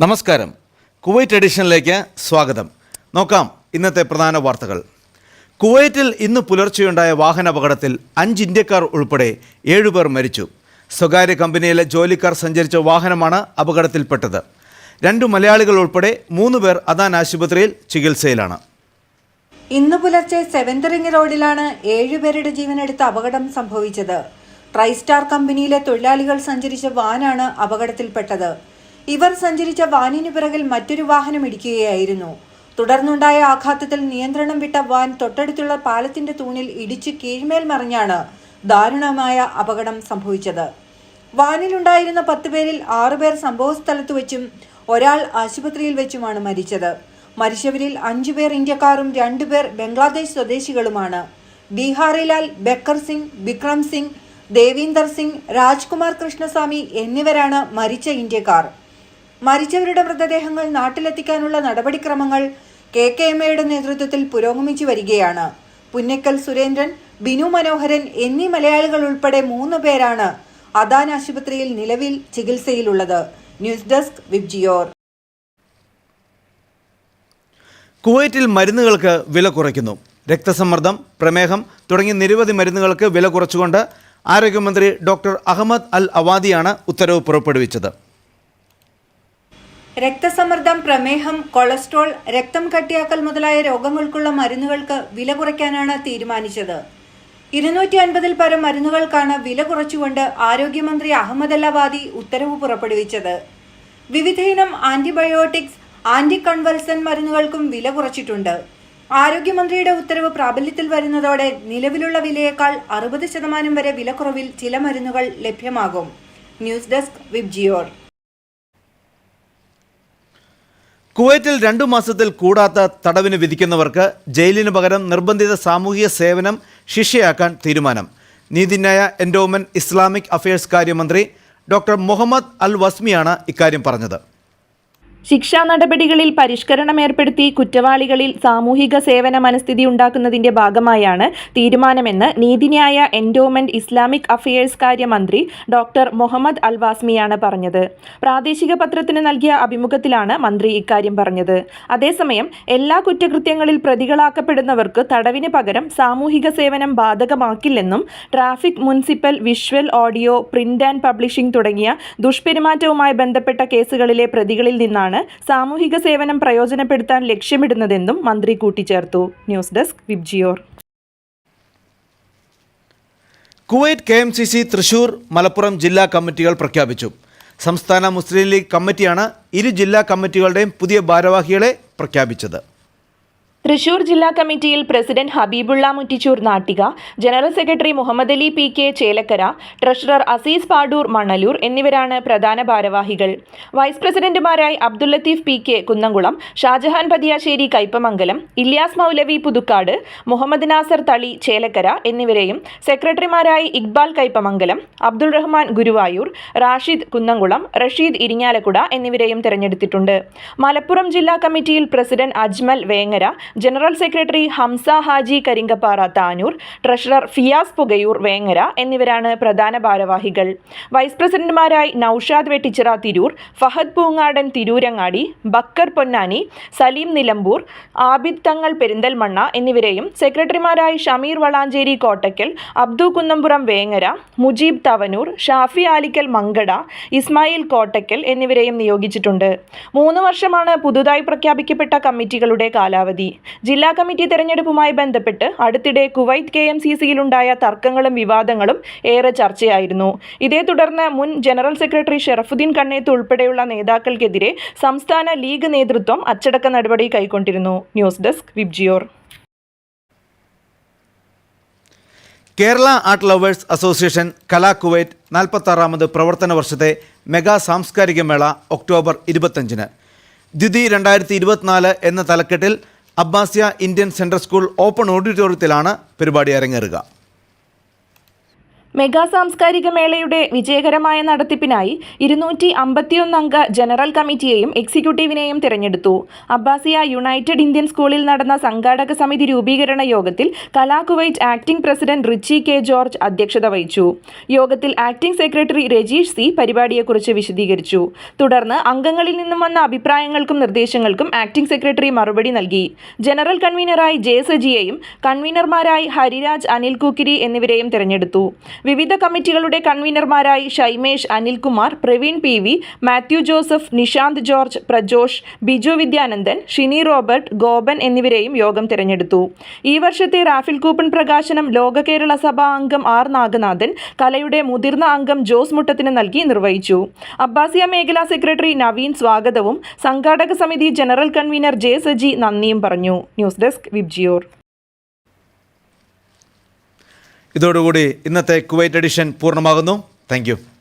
നമസ്കാരം. കുവൈറ്റ് എഡിഷനിലേക്ക് സ്വാഗതം. നോക്കാം ഇന്നത്തെ പ്രധാന വാർത്തകൾ. കുവൈറ്റിൽ ഇന്ന് പുലർച്ചെയുണ്ടായ വാഹനാപകടത്തിൽ അഞ്ച് ഇന്ത്യക്കാർ ഉൾപ്പെടെ ഏഴുപേർ മരിച്ചു. സ്വകാര്യ കമ്പനിയിലെ ജോലിക്കാർ സഞ്ചരിച്ച വാഹനമാണ് അപകടത്തിൽപ്പെട്ടത്. രണ്ടു മലയാളികൾ ഉൾപ്പെടെ മൂന്ന് പേർ അദാൻ ആശുപത്രിയിൽ ചികിത്സയിലാണ്. ഇന്ന് പുലർച്ചെ സെവന്ത് റിംഗ് റോഡിലാണ് ഏഴുപേരുടെ ജീവനെടുത്ത അപകടം സംഭവിച്ചത്. ട്രൈസ്റ്റാർ കമ്പനിയിലെ തൊഴിലാളികൾ സഞ്ചരിച്ച വാനാണ് അപകടത്തിൽപ്പെട്ടത്. ഇവർ സഞ്ചരിച്ച വാനിനു പിറകിൽ മറ്റൊരു വാഹനം ഇടിക്കുകയായിരുന്നു. തുടർന്നുണ്ടായ ആഘാതത്തിൽ നിയന്ത്രണം വിട്ട വാൻ തൊട്ടടുത്തുള്ള പാലത്തിന്റെ തൂണിൽ ഇടിച്ച് കീഴ്മേൽ മറിഞ്ഞാണ് ദാരുണമായ അപകടം സംഭവിച്ചത്. വാനിലുണ്ടായിരുന്ന പത്ത് പേരിൽ ആറുപേർ സംഭവസ്ഥലത്ത് വെച്ചും ഒരാൾ ആശുപത്രിയിൽ വെച്ചുമാണ് മരിച്ചത്. മരിച്ചവരിൽ അഞ്ചുപേർ ഇന്ത്യക്കാരും രണ്ടുപേർ ബംഗ്ലാദേശ് സ്വദേശികളുമാണ്. ബീഹാറിലാൽ ബക്കർ സിംഗ് വിക്രം സിംഗ് ദേവീന്ദർ സിംഗ് രാജ്കുമാർ കൃഷ്ണസ്വാമി എന്നിവരാണ് മരിച്ച ഇന്ത്യക്കാർ. മരിച്ചവരുടെ മൃതദേഹങ്ങൾ നാട്ടിലെത്തിക്കാനുള്ള നടപടിക്രമങ്ങൾ കെ കെ എം എയുടെ നേതൃത്വത്തിൽ പുരോഗമിച്ചു വരികയാണ്. പുന്നക്കൽ സുരേന്ദ്രൻ ബിനു മനോഹരൻ എന്നീ മലയാളികൾ ഉൾപ്പെടെ മൂന്ന് പേരാണ് അദാൻ ആശുപത്രിയിൽ നിലവിൽ ചികിത്സയിലുള്ളത്. News desk Vibgyor. കുവൈറ്റിൽ മരുന്നുകൾക്ക് വില കുറയ്ക്കുന്നു. രക്തസമ്മർദ്ദം പ്രമേഹം തുടങ്ങി നിരവധി മരുന്നുകൾക്ക് വില കുറച്ചുകൊണ്ട് ആരോഗ്യമന്ത്രി ഡോക്ടർ അഹമ്മദ് അൽ അവാദിയാണ് ഉത്തരവ് പുറപ്പെടുവിച്ചത്. രക്തസമ്മർദ്ദം പ്രമേഹം കൊളസ്ട്രോൾ രക്തം കട്ടിയാക്കൽ മുതലായ രോഗങ്ങൾക്കുള്ള മരുന്നുകൾക്ക് വില കുറയ്ക്കാനാണ് തീരുമാനിച്ചത്. ഇരുന്നൂറ്റി അൻപതിൽ പരം മരുന്നുകൾക്കാണ് വില കുറച്ചുകൊണ്ട് ആരോഗ്യമന്ത്രി അഹമ്മദ് അല്ലാബാദി ഉത്തരവ് പുറപ്പെടുവിച്ചത്. വിവിധയിനം ആന്റിബയോട്ടിക്സ് ആന്റി കൺവൽസൻ മരുന്നുകൾക്കും വില കുറച്ചിട്ടുണ്ട്. ആരോഗ്യമന്ത്രിയുടെ ഉത്തരവ് പ്രാബല്യത്തിൽ വരുന്നതോടെ നിലവിലുള്ള വിലയേക്കാൾ അറുപത് ശതമാനം വരെ വിലക്കുറവിൽ ചില മരുന്നുകൾ ലഭ്യമാകും. News desk Vibgyor. കുവൈറ്റിൽ രണ്ടു മാസത്തിൽ കൂടാത്ത തടവിന് വിധിക്കുന്നവർക്ക് ജയിലിന് പകരം നിർബന്ധിത സാമൂഹിക സേവനം ശിക്ഷയാക്കാൻ തീരുമാനം. നീതിന്യായ എൻഡോമെന്റ് ഇസ്ലാമിക് അഫയേഴ്സ് കാര്യമന്ത്രി ഡോക്ടർ മുഹമ്മദ് അൽ വസ്മിയാണ് ഇക്കാര്യം പറഞ്ഞത്. ശിക്ഷാ നടപടികളിൽ പരിഷ്കരണം ഏർപ്പെടുത്തി കുറ്റവാളികളിൽ സാമൂഹിക സേവന മനസ്ഥിതി ഉണ്ടാക്കുന്നതിന്റെ ഭാഗമായാണ് തീരുമാനമെന്ന് നീതിന്യായ എൻഡോമെന്റ് ഇസ്ലാമിക് അഫയേഴ്സ് കാര്യമന്ത്രി ഡോക്ടർ മുഹമ്മദ് അൽവാസ്മിയാണ് പറഞ്ഞത്. പ്രാദേശിക പത്രത്തിന് നൽകിയ അഭിമുഖത്തിലാണ് മന്ത്രി ഇക്കാര്യം പറഞ്ഞത്. അതേസമയം എല്ലാ കുറ്റകൃത്യങ്ങളിൽ പ്രതികളാക്കപ്പെടുന്നവർക്ക് തടവിന് പകരം സാമൂഹിക സേവനം ബാധകമാക്കില്ലെന്നും traffic municipal visual audio print and publishing തുടങ്ങിയ ദുഷ്പെരുമാറ്റവുമായി ബന്ധപ്പെട്ട കേസുകളിലെ പ്രതികളിൽ നിന്നാണ് സാമൂഹിക സേവനം പ്രയോജനപ്പെടുത്താൻ ലക്ഷ്യമിടുന്നതെന്നും മന്ത്രി കൂട്ടിച്ചേർത്തു. News desk Vibgyor Kuwait K M C C Thrissur Malappuram ജില്ലാ കമ്മിറ്റികൾ പ്രഖ്യാപിച്ചു. സംസ്ഥാന മുസ്ലിം ലീഗ് കമ്മിറ്റിയാണ് ഇരു ജില്ലാ കമ്മിറ്റികളുടെയും പുതിയ ഭാരവാഹികളെ പ്രഖ്യാപിച്ചത്. തൃശൂർ ജില്ലാ കമ്മിറ്റിയിൽ president Habibulla Muttichur Nattika general secretary Muhammad Ali P K Chelakkara treasurer Azeez Padoor Manalur എന്നിവരാണ് പ്രധാന ഭാരവാഹികൾ. വൈസ് പ്രസിഡന്റുമാരായി അബ്ദുൽ ലത്തീഫ് പി കെ കുന്നംകുളം ഷാജഹാൻ പതിയാശ്ശേരി കൈപ്പമംഗലം ഇല്യാസ് മൗലവി പുതുക്കാട് മുഹമ്മദ് നാസർ തളി ചേലക്കര എന്നിവരെയും സെക്രട്ടറിമാരായി ഇക്ബാൽ കൈപ്പമംഗലം അബ്ദുൾ റഹ്മാൻ ഗുരുവായൂർ റാഷിദ് കുന്നംകുളം റഷീദ് ഇരിങ്ങാലക്കുട എന്നിവരെയും തെരഞ്ഞെടുത്തിട്ടുണ്ട്. മലപ്പുറം ജില്ലാ കമ്മിറ്റിയിൽ president Ajmal Vengara general secretary Hamza Haji Karinkappara Tanur treasurer Fiyas Pukayoor Vengara എന്നിവരാണ് പ്രധാന ഭാരവാഹികൾ. വൈസ് പ്രസിഡന്റുമാരായി നൌഷാദ് വെട്ടിച്ചിറ തിരൂർ ഫഹദ് പൂങ്ങാടൻ തിരൂരങ്ങാടി ബക്കർ പൊന്നാനി സലീം നിലമ്പൂർ ആബിദ് തങ്ങൾ പെരിന്തൽമണ്ണ എന്നിവരെയും സെക്രട്ടറിമാരായി ഷമീർ വളാഞ്ചേരി കോട്ടയ്ക്കൽ അബ്ദു കുന്നമ്പുറം വേങ്ങര മുജീബ് തവനൂർ ഷാഫി ആലിക്കൽ മങ്കട ഇസ്മായിൽ കോട്ടയ്ക്കൽ എന്നിവരെയും നിയോഗിച്ചിട്ടുണ്ട്. മൂന്ന് വർഷമാണ് പുതുതായി പ്രഖ്യാപിക്കപ്പെട്ട കമ്മിറ്റികളുടെ കാലാവധി. ജില്ലാ കമ്മിറ്റി തെരഞ്ഞെടുപ്പുമായി ബന്ധപ്പെട്ട് അടുത്തിടെ കുവൈറ്റ് കെ എം സി സിയിലുണ്ടായ തർക്കങ്ങളും വിവാദങ്ങളും ഏറെ ചർച്ചയായിരുന്നു. ഇതേ തുടർന്ന് മുൻ ജനറൽ സെക്രട്ടറി ഷെറഫുദ്ദീൻ കണ്ണേത്ത് ഉൾപ്പെടെയുള്ള നേതാക്കൾക്കെതിരെ സംസ്ഥാന ലീഗ് നേതൃത്വം അച്ചടക്ക നടപടി കൈക്കൊണ്ടിരുന്നു. News desk Vibgyor Kerala art lovers association Kala Kuwait നാൽപ്പത്താറാമത് പ്രവർത്തന വർഷത്തെ മെഗാ സാംസ്കാരിക മേള ഒക്ടോബർ ഇരുപത്തഞ്ചിന്. ദ്വിതി രണ്ടായിരത്തി ഇരുപത്തിനാല് എന്ന തലക്കെട്ടിൽ Abbasiya Indian central school open ഓഡിറ്റോറിയത്തിലാണ് പരിപാടി അരങ്ങേറുക. മെഗാ സാംസ്കാരിക മേളയുടെ വിജയകരമായ നടത്തിപ്പിനായി ഇരുന്നൂറ്റി അമ്പത്തിയൊന്നംഗ ജനറൽ കമ്മിറ്റിയെയും എക്സിക്യൂട്ടീവിനെയും തിരഞ്ഞെടുത്തു. അബ്ബാസിയ യുണൈറ്റഡ് ഇന്ത്യൻ സ്കൂളിൽ നടന്ന സംഘാടക സമിതി രൂപീകരണ യോഗത്തിൽ Kala Kuwait acting president Richie K George അധ്യക്ഷത വഹിച്ചു. യോഗത്തിൽ ആക്ടിംഗ് സെക്രട്ടറി രജീഷ് സി പരിപാടിയെക്കുറിച്ച് വിശദീകരിച്ചു. തുടർന്ന് അംഗങ്ങളിൽ നിന്നും വന്ന അഭിപ്രായങ്ങൾക്കും നിർദ്ദേശങ്ങൾക്കും ആക്ടിംഗ് സെക്രട്ടറി മറുപടി നൽകി. ജനറൽ കൺവീനറായി ജെ സജിയെയും കൺവീനർമാരായി ഹരിരാജ് അനിൽ കുക്കിരി എന്നിവരെയും തിരഞ്ഞെടുത്തു. വിവിധ കമ്മിറ്റികളുടെ കൺവീനർമാരായി Shaimesh Anilkumar Praveen P V Mathew Joseph Nishanth George Prajosh Biju Vidyanandan Shini Robert Gopan എന്നിവരെയും യോഗം തിരഞ്ഞെടുത്തു. ഈ വർഷത്തെ റാഫിൽ കൂപ്പൺ പ്രകാശനം ലോക കേരള സഭാ അംഗം ആർ നാഗനാഥൻ കലയുടെ മുതിർന്ന അംഗം ജോസ് മുട്ടത്തിന് നൽകി നിർവഹിച്ചു. അബ്ബാസിയ മേഖലാ സെക്രട്ടറി നവീൻ സ്വാഗതവും സംഘാടക സമിതി ജനറൽ കൺവീനർ ജെ സജി നന്ദിയും പറഞ്ഞു. News desk Vibgyor. ഇതോടുകൂടി ഇന്നത്തെ കുവൈറ്റ് എഡിഷൻ പൂർണമാകുന്നു. താങ്ക്